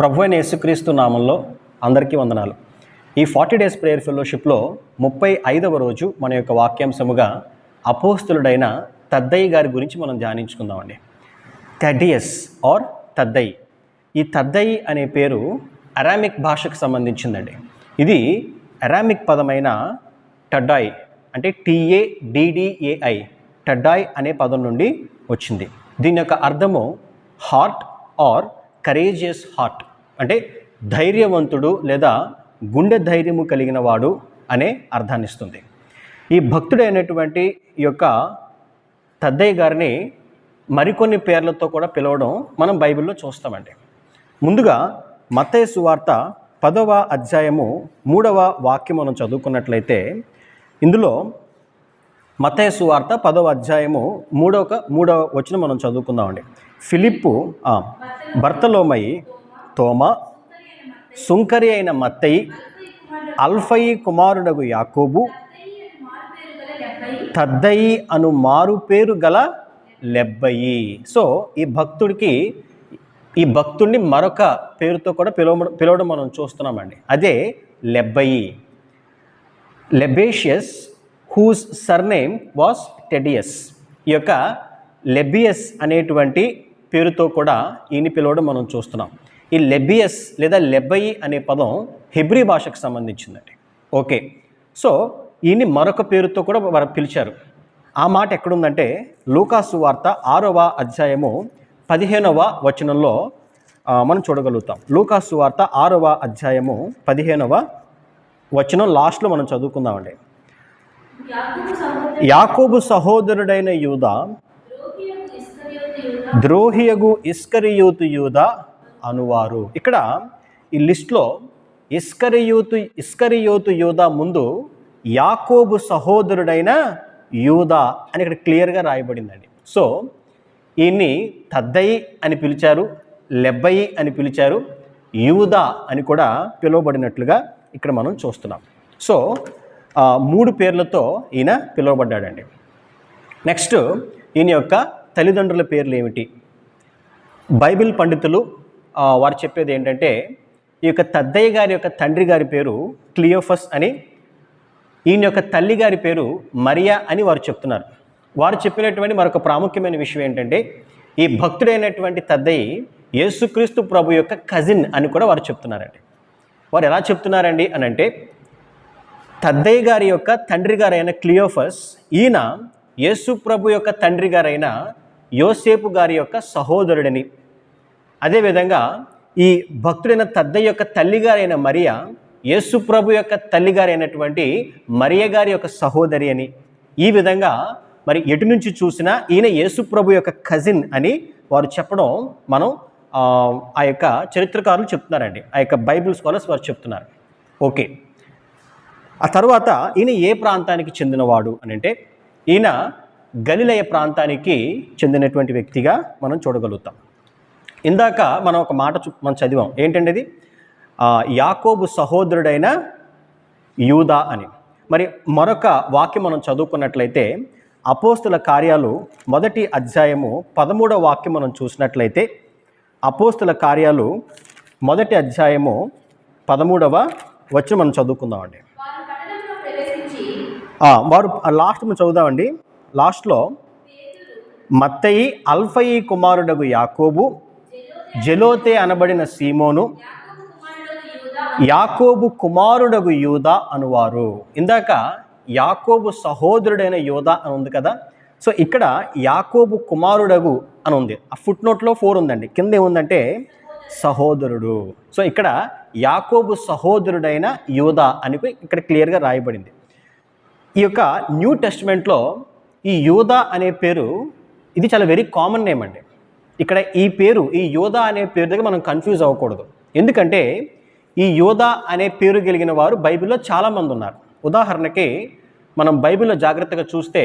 ప్రభు అయిన యేసుక్రీస్తు నామంలో అందరికీ వందనాలు. ఈ ఫార్టీ డేస్ ప్రేయర్ ఫెలోషిప్లో ముప్పై ఐదవ రోజు మన యొక్క వాక్యాంశముగా అపోస్తులుడైన తద్దయ్య గారి గురించి మనం ధ్యానించుకుందామండి. థడియస్ ఆర్ తద్దయి. ఈ తద్దయి అనే పేరు అరామిక్ భాషకు సంబంధించిందండి. ఇది అరామిక్ పదమైన టడ్డాయ్ అంటే టీఏ డిడిఏఐ టడ్డాయ్ అనే పదం నుండి వచ్చింది. దీని యొక్క అర్థము హార్ట్ ఆర్ కరేజియస్ హార్ట్. అంటే ధైర్యవంతుడు లేదా గుండె ధైర్యము కలిగిన వాడు అనే అర్థాన్ని ఇస్తుంది ఈ భక్తుడైనటువంటి ఈ యొక్క తద్దయ్య గారిని మరికొన్ని పేర్లతో కూడా పిలవడం మనం బైబిల్లో చూస్తామండి. ముందుగా మత్తయి సువార్త పదవ అధ్యాయము మూడవ వాక్యం మనం చదువుకున్నట్లయితే ఇందులో మత్తయి సువార్త పదవ అధ్యాయము మూడవ మూడవ వచ్చిన మనం చదువుకుందామండి. ఫిలిప్పు ఆ, తోమ సుంకరి అయిన మత్తయి అల్ఫయి కుమారుడగు యాకోబు తద్దయి అను మారు పేరు గల లెబ్బయి. సో ఈ భక్తుడికి ఈ భక్తుడిని మరొక పేరుతో కూడా పిలవ పిలవడం మనం చూస్తున్నామండి. అదే లెబ్బయి. Lebbaeus whose surname was Thaddeus ఈ యొక్క లెబియస్ అనేటువంటి పేరుతో కూడా ఈయన పిలవడం మనం చూస్తున్నాం. ఈ లెబియస్ లేదా లెబయి అనే పదం హెబ్రీ భాషకు సంబంధించిందండి. ఓకే. సో ఈయన్ని మరొక పేరుతో కూడా వారు పిలిచారు. ఆ మాట ఎక్కడుందంటే లూకాసు వార్త ఆరవ అధ్యాయము పదిహేనవ వచనంలో మనం చూడగలుగుతాం. లూకాసు వార్త ఆరవ అధ్యాయము పదిహేనవ వచనం లాస్ట్లో మనం చదువుకుందామండి. యాకోబు సహోదరుడైన యూద ద్రోహియగు ఇస్కరియోతు యూదా ద్రోహియగు ఇస్కరియూతు యూద అనువారు. ఇక్కడ ఈ లిస్ట్లో ఇస్కరియూతు ఇస్కరియోతు యూదా ముందు యాకోబు సహోదరుడైన యూదా అని ఇక్కడ క్లియర్గా రాయబడిందండి. సో ఈయన్ని తద్దయి అని పిలిచారు లెబ్బయి అని పిలిచారు యూదా అని కూడా పిలువబడినట్లుగా ఇక్కడ మనం చూస్తున్నాం. సో మూడు పేర్లతో ఈయన పిలువబడ్డాడండి. నెక్స్ట్ ఈయన యొక్క తల్లిదండ్రుల పేర్లు ఏమిటి? బైబిల్ పండితులు వారు చెప్పేది ఏంటంటే ఈ యొక్క తద్దయ్య గారి యొక్క తండ్రి గారి పేరు క్లియోఫస్ అని ఈయన యొక్క తల్లి గారి పేరు మరియా అని వారు చెప్తున్నారు. వారు చెప్పినటువంటి మరొక ప్రాముఖ్యమైన విషయం ఏంటంటే ఈ భక్తుడైనటువంటి తద్దయ్య యేసుక్రీస్తు ప్రభు యొక్క కజిన్ అని కూడా వారు చెప్తున్నారండి. వారు ఎలా చెప్తున్నారండి అని అంటే తద్దయ్య గారి యొక్క తండ్రి గారైన క్లియోఫస్ ఈయన యేసు ప్రభు యొక్క తండ్రి గారైన యోసేపు గారి యొక్క సహోదరుడిని అదేవిధంగా ఈ భక్తుడైన తద్దయ్య యొక్క తల్లిగారైన మరియా యేసు ప్రభు యొక్క తల్లిగారైనటువంటి మరియ గారి యొక్క సహోదరి అని. ఈ విధంగా మరి ఎటు నుంచి చూసినా ఈయన యేసు ప్రభు యొక్క కజిన్ అని వారు చెప్పడం మనం ఆ, ఆ యొక్క చరిత్రకారులు చెప్తున్నారండి. ఆ యొక్క బైబిల్ స్కాలర్స్ వారు చెప్తున్నారు. ఓకే. ఆ తర్వాత ఈయన ఏ ప్రాంతానికి చెందినవాడు అని అంటే ఈయన గలిలయ ప్రాంతానికి చెందినటువంటి వ్యక్తిగా మనం చూడగలుగుతాం. ఇందాక మనం ఒక మాట మనం చదివాం. ఏంటంటే ఇది యాకోబు సహోదరుడైన యూదా అని. మరి మరొక వాక్యం మనం చదువుకున్నట్లయితే అపోస్తుల కార్యాలు మొదటి అధ్యాయము పదమూడవ వాక్యం మనం చూసినట్లయితే అపోస్తుల కార్యాలు మొదటి అధ్యాయము పదమూడవ వచ్చి మనం చదువుకుందామండి. వారు లాస్ట్ మనం చదువుదామండి. లాస్ట్లో మత్తయి అల్ఫయి కుమారుడగు యాకోబు జెలోతే అనబడిన సీమోను యాకోబు కుమారుడగు యూదా యూద అనువారు. ఇందాక యాకోబు సహోదరుడైన యూద అని ఉంది కదా? సో ఇక్కడ యాకోబు కుమారుడగు అని ఉంది. ఆ ఫుట్ నోట్లో ఫోర్ ఉందండి. కింద ఏముందంటే సహోదరుడు. సో ఇక్కడ యాకోబు సహోదరుడైన యూద అని ఇక్కడ క్లియర్గా రాయబడింది. ఈ యొక్క న్యూ టెస్ట్మెంట్లో ఈ యోధ అనే పేరు ఇది చాలా వెరీ కామన్ నేమ్ అండి. ఇక్కడ ఈ పేరు ఈ యోధా అనే పేరు దగ్గర మనం కన్ఫ్యూజ్ అవ్వకూడదు. ఎందుకంటే ఈ యోధా అనే పేరు కలిగిన వారు బైబిల్లో చాలామంది ఉన్నారు. ఉదాహరణకి మనం బైబిల్లో జాగ్రత్తగా చూస్తే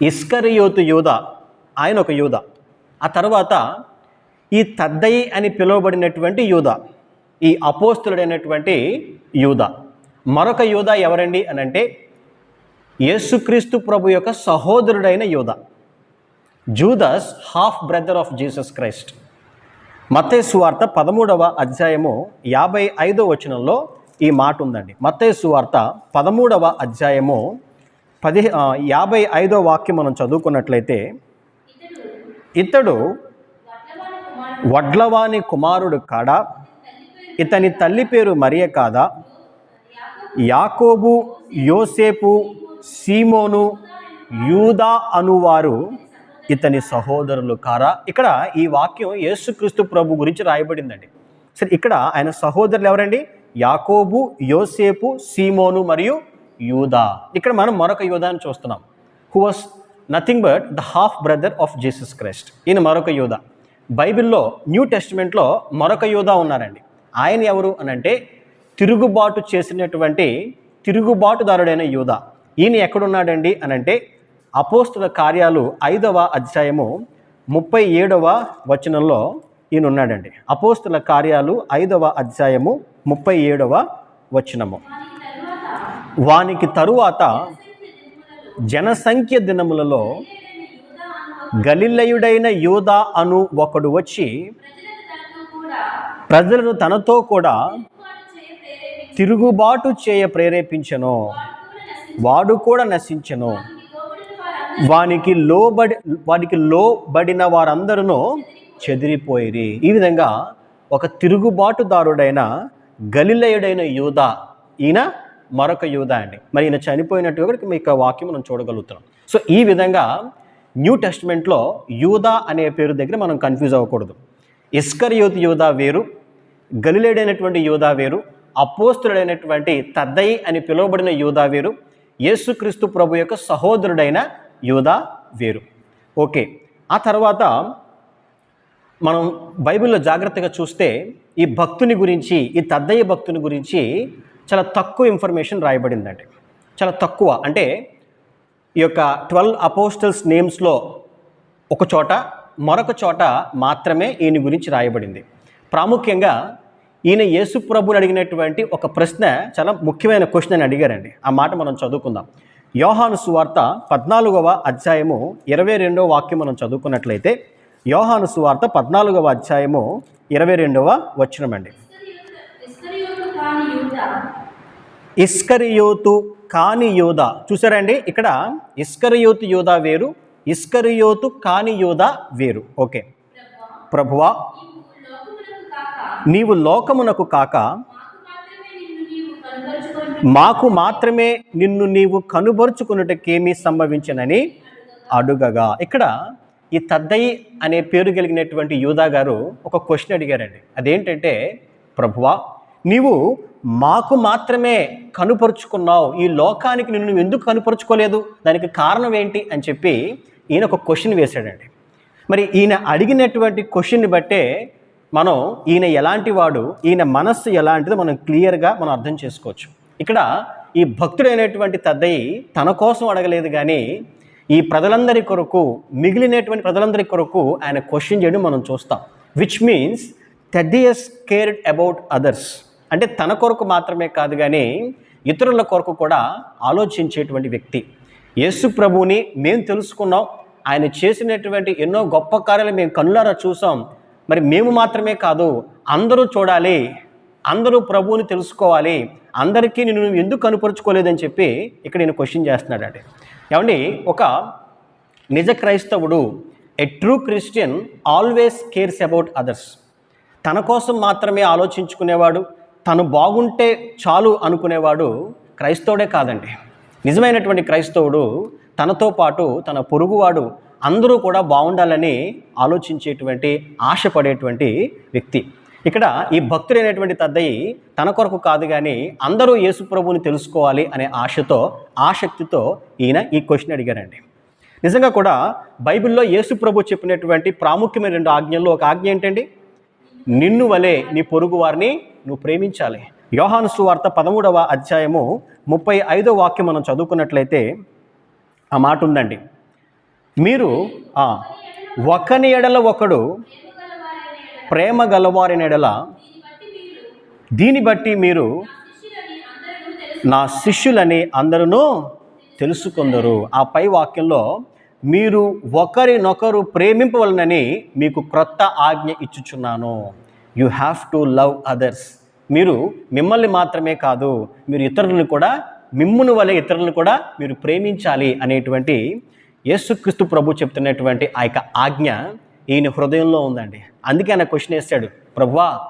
ఇస్కరియోతు యోధ ఆయన ఒక యోధ. ఆ తర్వాత ఈ తద్దయి అని పిలువబడినటువంటి యూధ ఈ అపోస్తులుడైనటువంటి యూధ. మరొక యూధ ఎవరండి అని అంటే యేసుక్రీస్తు ప్రభు యొక్క సహోదరుడైన Judah. Judas half brother of Jesus Christ. మత్తయి సువార్త పదమూడవ అధ్యాయము యాభై ఐదో వచనంలో ఈ మాట ఉందండి మత్తయి సువార్త పదమూడవ అధ్యాయము పది యాభై ఐదో వాక్యం మనం చదువుకున్నట్లయితే ఇతడు వడ్లవాని కుమారుడు కుమారుడు కాడా? ఇతని తల్లి పేరు మరియ కాదా? యాకోబు యోసేపు సీమోను యూదా అనువారు ఇతని సహోదరులు కారా? ఇక్కడ ఈ వాక్యం యేసుక్రీస్తు ప్రభు గురించి రాయబడిందండి. సరే ఇక్కడ ఆయన సహోదరులు ఎవరండి? యాకోబు యోసేపు సీమోను మరియు యూదా. ఇక్కడ మనం మరొక యూదాని చూస్తున్నాం. Who was nothing but the half brother of Jesus Christ ఈయన మరొక యూదా. బైబిల్లో న్యూ టెస్టిమెంట్లో మరొక యూదా ఉన్నారండి. ఆయన ఎవరు అని అంటే తిరుగుబాటు చేసినటువంటి తిరుగుబాటుదారుడైన యూదా. ఈయన ఎక్కడున్నాడండి అని అంటే అపోస్తుల కార్యాలు ఐదవ అధ్యాయము ముప్పై ఏడవ వచనంలో ఈయన ఉన్నాడండి అపోస్తుల కార్యాలు ఐదవ అధ్యాయము ముప్పై ఏడవ వచనము. వానికి తరువాత జనసంఖ్య దినములలో గలిలయుడైన యూదా అను ఒకడు వచ్చి ప్రజలను తనతో కూడా తిరుగుబాటు చేయ ప్రేరేపించను ప్రేరేపించెను. వాడు కూడా నశించను. వానికి లోబడి వానికి లోబడిన వారందరూ చెదిరిపోయిరి. ఈ విధంగా ఒక తిరుగుబాటుదారుడైన గలిలయుడైన యూదా ఈయన మరొక యూదా అండి. మరి ఈయన చనిపోయినట్టుగా కూడా మీకు వాక్యం మనం చూడగలుగుతున్నాం. సో ఈ విధంగా న్యూ టెస్ట్మెంట్లో యూదా అనే పేరు దగ్గర మనం కన్ఫ్యూజ్ అవ్వకూడదు. ఇస్కరియోత్ యూదా వేరు గలిలేడైనటువంటి యూదా వేరు అపోస్తుడైనటువంటి తద్దయి అని పిలువబడిన యూదా వేరు యేసుక్రీస్తు ప్రభు యొక్క సహోదరుడైన యూదా వేరు. ఓకే ఆ తర్వాత మనం బైబిల్లో జాగ్రత్తగా చూస్తే ఈ భక్తుని గురించి ఈ తద్దయ్య భక్తుని గురించి చాలా తక్కువ ఇన్ఫర్మేషన్ రాయబడిందండి. చాలా తక్కువ. అంటే ఈ యొక్క ట్వెల్వ్ అపోస్టల్స్ నేమ్స్లో ఒక చోట మరొక చోట మాత్రమే ఈయన గురించి రాయబడింది. ప్రాముఖ్యంగా ఈయన యేసు ప్రభుని అడిగినటువంటి ఒక ప్రశ్న చాలా ముఖ్యమైన క్వశ్చన్ అని అడిగారండి. ఆ మాట మనం చదువుకుందాం. యోహాను సువార్త పద్నాలుగవ అధ్యాయము ఇరవై రెండవ వాక్యం మనం చదువుకున్నట్లయితే యోహాను సువార్త పద్నాలుగవ అధ్యాయము ఇరవై రెండవ వచ్చినమండి ఇస్కరియోతు కాని ఇస్కరియోతు కాని యోధ చూసారండి ఇక్కడ ఇస్కరియోతు యోధ వేరు ఇస్కరియోతు కాని యోధ వేరు. ఓకే. ప్రభువా నీవు లోకమునకు కాక మాకు మాత్రమే నిన్ను నీవు కనుబరుచుకున్నటకేమీ సంభవించనని అడుగగా. ఇక్కడ ఈ తద్దయి అనే పేరు కలిగినటువంటి యూదా గారు ఒక క్వశ్చన్ అడిగారండి. అదేంటంటే ప్రభువా నీవు మాకు మాత్రమే కనుపరుచుకున్నావు. ఈ లోకానికి నిన్ను ఎందుకు కనుపరుచుకోలేదు? దానికి కారణం ఏంటి? అని చెప్పి ఈయన ఒక క్వశ్చన్ వేశాడండి. మరి ఈయన అడిగినటువంటి క్వశ్చన్ని బట్టే మనం ఈయన ఎలాంటి వాడు ఈయన మనస్సు ఎలాంటిదో మనం క్లియర్గా మనం అర్థం చేసుకోవచ్చు. ఇక్కడ ఈ భక్తుడైనటువంటి తద్దయి తన కోసం అడగలేదు కానీ ఈ ప్రజలందరి కొరకు మిగిలినటువంటి ప్రజలందరి కొరకు ఆయన క్వశ్చన్ చేయడం మనం చూస్తాం. Which means Thaddeus cared about others అంటే తన కొరకు మాత్రమే కాదు కానీ ఇతరుల కొరకు కూడా ఆలోచించేటువంటి వ్యక్తి. యేసు ప్రభువుని మేము తెలుసుకున్నాం. ఆయన చేసినటువంటి ఎన్నో గొప్ప కార్యాలు మేము కనులారా చూసాం. మరి మేము మాత్రమే కాదు అందరూ చూడాలి అందరూ ప్రభువుని తెలుసుకోవాలి అందరికీ నేను నువ్వు ఎందుకు కనుపరుచుకోలేదని చెప్పి ఇక్కడ నేను క్వశ్చన్ చేస్తున్నాడండి. ఏమండి ఒక నిజ క్రైస్తవుడు a true Christian always cares about others తన కోసం మాత్రమే ఆలోచించుకునేవాడు తను బాగుంటే చాలు అనుకునేవాడు క్రైస్తవుడే కాదండి. నిజమైనటువంటి క్రైస్తవుడు తనతో పాటు తన పొరుగువాడు అందరూ కూడా బాగుండాలని ఆలోచించేటువంటి ఆశపడేటువంటి వ్యక్తి. ఇక్కడ ఈ భక్తుడైనటువంటి తద్దయి తన కొరకు కాదు కానీ అందరూ యేసు ప్రభువుని తెలుసుకోవాలి అనే ఆశతో ఆసక్తితో ఈయన ఈ క్వశ్చన్ అడిగారండి. నిజంగా కూడా బైబిల్లో యేసు ప్రభు చెప్పినటువంటి ప్రాముఖ్యమైన రెండు ఆజ్ఞల్లో ఒక ఆజ్ఞ ఏంటండి? నిన్ను వలె నీ పొరుగు వారిని నువ్వు ప్రేమించాలి. యోహాను సువార్త పదమూడవ అధ్యాయము ముప్పై ఐదో వాక్యం మనం చదువుకున్నట్లయితే ఆ మాట ఉందండి. మీరు ఒకని ఎడల ఒకడు ప్రేమ గలవారినెడల దీన్ని బట్టి మీరు నా శిష్యులని అందరూ తెలుసుకుందరు. ఆ పై వాక్యంలో మీరు ఒకరినొకరు ప్రేమింపవలనని మీకు క్రొత్త ఆజ్ఞ ఇచ్చుచున్నాను. You have to love others మీరు మిమ్మల్ని మాత్రమే కాదు మీరు ఇతరులను కూడా మిమ్మును వలె ఇతరులను కూడా మీరు ప్రేమించాలి అనేటువంటి యేసుక్రీస్తు ప్రభు చెప్తున్నటువంటి ఆ యొక్క ఆజ్ఞ ఈయన హృదయంలో ఉందండి. అందుకే ఆయన క్వశ్చన్ వేస్తాడు ప్రభువా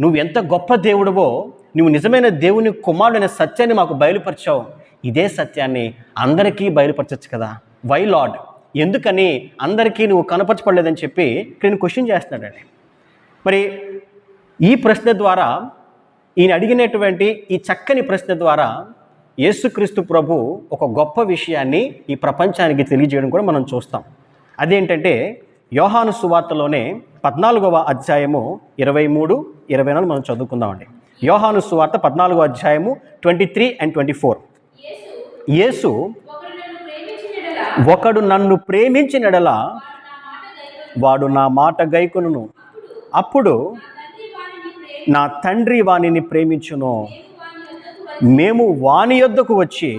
నువ్వు ఎంత గొప్ప దేవుడివో నువ్వు నిజమైన దేవుని కుమారుడైన సత్యాన్ని మాకు బయలుపరిచావు. ఇదే సత్యాన్ని అందరికీ బయలుపరచచ్చు కదా. వై లాడ్ ఎందుకని అందరికీ నువ్వు కనపరచపడలేదని చెప్పి ఇక్కడ నేను క్వశ్చన్ చేస్తున్నాడండి. మరి ఈ ప్రశ్న ద్వారా ఈయన అడిగినటువంటి ఈ చక్కని ప్రశ్న ద్వారా యేసుక్రీస్తు ప్రభు ఒక గొప్ప విషయాన్ని ఈ ప్రపంచానికి తెలియజేయడం కూడా మనం చూస్తాం. అదేంటంటే యోహాను సువార్తలోనే పద్నాలుగవ అధ్యాయము ఇరవై మూడు ఇరవై నాలుగు మనం చదువుకుందామండి. యోహాను సువార్త పద్నాలుగో అధ్యాయము twenty three and twenty four. యేసు ఒకడు నన్ను ప్రేమించినడలా వాడు నా మాట గైకును అప్పుడు నా తండ్రి వాణిని ప్రేమించును. మేము వాణి యొద్దకు వచ్చి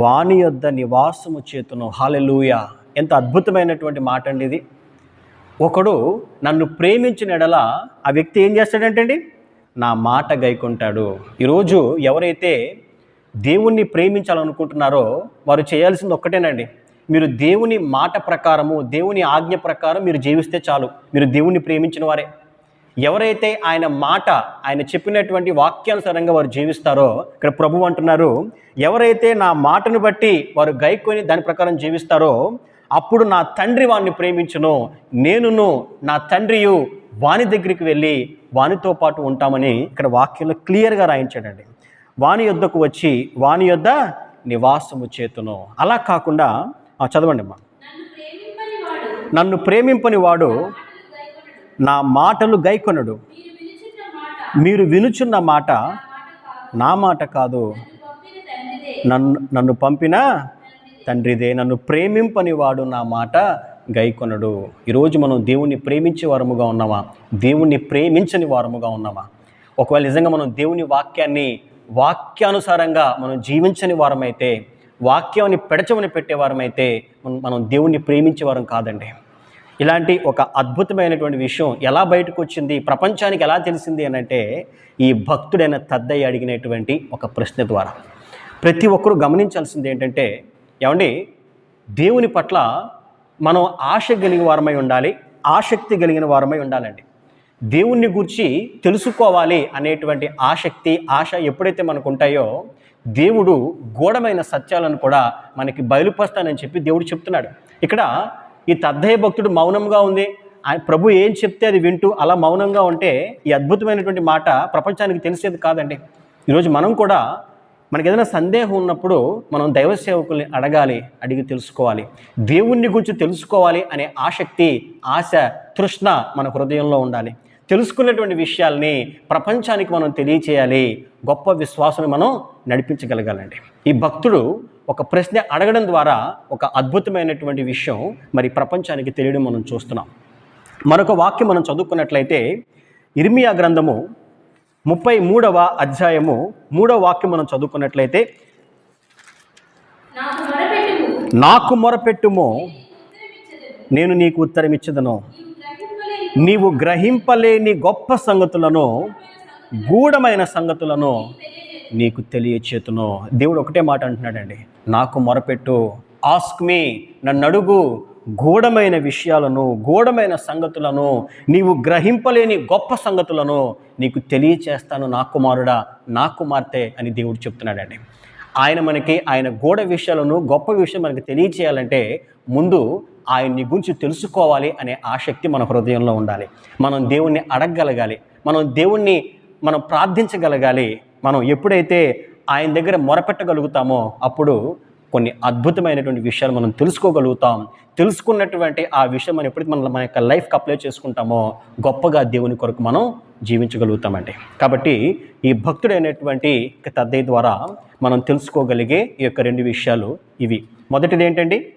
వాణి యొద్ద నివాసము చేతును. హాలెలూయ. ఎంత అద్భుతమైనటువంటి మాట అండి ఇది. ఒకడు నన్ను ప్రేమించిన ఎడల ఆ వ్యక్తి ఏం చేస్తాడంటే అండి నా మాట గైకుంటాడు. ఈరోజు ఎవరైతే దేవుణ్ణి ప్రేమించాలనుకుంటున్నారో వారు చేయాల్సింది ఒక్కటేనండి. మీరు దేవుని మాట ప్రకారము దేవుని ఆజ్ఞ ప్రకారం మీరు జీవిస్తే చాలు. మీరు దేవుణ్ణి ప్రేమించిన వారే. ఎవరైతే ఆయన మాట ఆయన చెప్పినటువంటి వాక్యానుసారంగా వారు జీవిస్తారో ఇక్కడ ప్రభు అంటున్నారు ఎవరైతే నా మాటను బట్టి వారు గైకొని దాని ప్రకారం జీవిస్తారో అప్పుడు నా తండ్రి వాణ్ణి ప్రేమించును. నేనును నా తండ్రియు వాని దగ్గరికి వెళ్ళి వానితో పాటు ఉంటామని ఇక్కడ వాక్యంలో క్లియర్గా రాయించాడండి. వాని యొద్దకు వచ్చి వాని యొద్ద నివాసము చేతును. అలా కాకుండా చదవండి అమ్మా. నన్ను ప్రేమింపని వాడు నా మాటలు గైకొనడు. మీరు వినుచున్న మాట నా మాట కాదు. నన్ను నన్ను పంపిన తండ్రిదే నన్ను ప్రేమింపనివాడు నా మాట గైకొనడు. ఈరోజు మనం దేవుణ్ణి ప్రేమించే వారముగా ఉన్నామా? దేవుణ్ణి ప్రేమించని వారముగా ఉన్నామా? ఒకవేళ నిజంగా మనం దేవుని వాక్యాన్ని వాక్యానుసారంగా మనం జీవించని వారమైతే వాక్యాన్ని పెడచమని పెట్టేవారమైతే మనం మనం దేవుణ్ణి ప్రేమించే వారం కాదండి. ఇలాంటి ఒక అద్భుతమైనటువంటి విషయం ఎలా బయటకు వచ్చింది ప్రపంచానికి ఎలా తెలిసింది అని అంటే ఈ భక్తుడైన తద్దయ్య అడిగినటువంటి ఒక ప్రశ్న ద్వారా. ప్రతి ఒక్కరూ గమనించాల్సింది ఏంటంటే ఏమండి? దేవుని పట్ల మనం ఆశ కలిగిన వారమై ఉండాలి ఆసక్తి కలిగిన వారమై ఉండాలండి. దేవుణ్ణి గురించి తెలుసుకోవాలి అనేటువంటి ఆసక్తి ఆశ ఎప్పుడైతే మనకు ఉంటాయో దేవుడు గూఢమైన సత్యాలను కూడా మనకి బయలుపరుస్తానని చెప్పి దేవుడు చెప్తున్నాడు. ఇక్కడ ఈ తద్దయ్య భక్తుడు మౌనంగా ఉంది. ప్రభు ఏం చెప్తే అది వింటూ అలా మౌనంగా ఉంటే ఈ అద్భుతమైనటువంటి మాట ప్రపంచానికి తెలిసేది కాదండి. ఈరోజు మనం కూడా మనకి ఏదైనా సందేహం ఉన్నప్పుడు మనం దైవ సేవకుల్ని అడగాలి అడిగి తెలుసుకోవాలి. దేవుణ్ణి గురించి తెలుసుకోవాలి అనే ఆసక్తి ఆశ తృష్ణ మన హృదయంలో ఉండాలి. తెలుసుకునేటువంటి విషయాల్ని ప్రపంచానికి మనం తెలియచేయాలి. గొప్ప విశ్వాసం మనం నడిపించగలగాలండి. ఈ భక్తుడు ఒక ప్రశ్న అడగడం ద్వారా ఒక అద్భుతమైనటువంటి విషయం మరి ప్రపంచానికి తెలియడం మనం చూస్తున్నాం. మరొక వాక్యం మనం చదువుకున్నట్లయితే ఇర్మియా గ్రంథము ముప్పై మూడవ అధ్యాయము మూడవ వాక్యం మనం చదువుకున్నట్లయితే నాకు మొరపెట్టుము. నేను నీకు ఉత్తరం ఇచ్చదను నీవు గ్రహింపలేని గొప్ప సంగతులను గూఢమైన సంగతులను నీకు తెలియచేతును. దేవుడు ఒకటే మాట అంటున్నాడండి నాకు మొరపెట్టు. ఆస్క్ మీ నన్ను అడుగు. గూఢమైన విషయాలను గూఢమైన సంగతులను నీవు గ్రహింపలేని గొప్ప సంగతులను నీకు తెలియచేస్తాను నా కుమారుడా నా కుమార్తె అని దేవుడు చెప్తున్నాడండి. ఆయన మనకి ఆయన గూఢ విషయాలను గొప్ప విషయం మనకి తెలియచేయాలంటే ముందు ఆయన్ని గురించి తెలుసుకోవాలి అనే ఆసక్తి మన హృదయంలో ఉండాలి. మనం దేవుణ్ణి అడగగలగాలి. మనం దేవుణ్ణి మనం ప్రార్థించగలగాలి. మనం ఎప్పుడైతే ఆయన దగ్గర మొరపెట్టగలుగుతామో అప్పుడు కొన్ని అద్భుతమైనటువంటి విషయాలు మనం తెలుసుకోగలుగుతాం. తెలుసుకున్నటువంటి ఆ విషయం మనం ఎప్పుడైతే మన మన యొక్క లైఫ్కి అప్లై చేసుకుంటామో గొప్పగా దేవుని కొరకు మనం జీవించగలుగుతామండి. కాబట్టి ఈ భక్తుడైనటువంటి తద్దయ్య ద్వారా మనం తెలుసుకోగలిగే ఈ యొక్క రెండు విషయాలు ఇవి. మొదటిది ఏంటండి?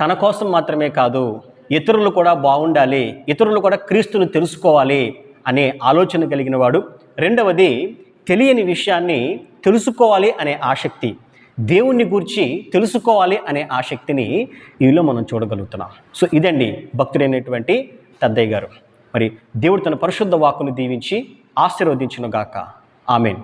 తన కోసం మాత్రమే కాదు ఇతరులు కూడా బాగుండాలి ఇతరులు కూడా క్రీస్తును తెలుసుకోవాలి అనే ఆలోచన కలిగిన వాడు. రెండవది తెలియని విషయాన్ని తెలుసుకోవాలి అనే ఆసక్తి. దేవుణ్ణి గురించి తెలుసుకోవాలి అనే ఆసక్తిని ఈలో మనం చూడగలుగుతున్నాం. సో ఇదండి భక్తుడైనటువంటి పెద్దయ్య గారు. మరి దేవుడు తన పరిశుద్ధ వాక్కును దీవించి ఆశీర్వదించును గాక ఆమెన్.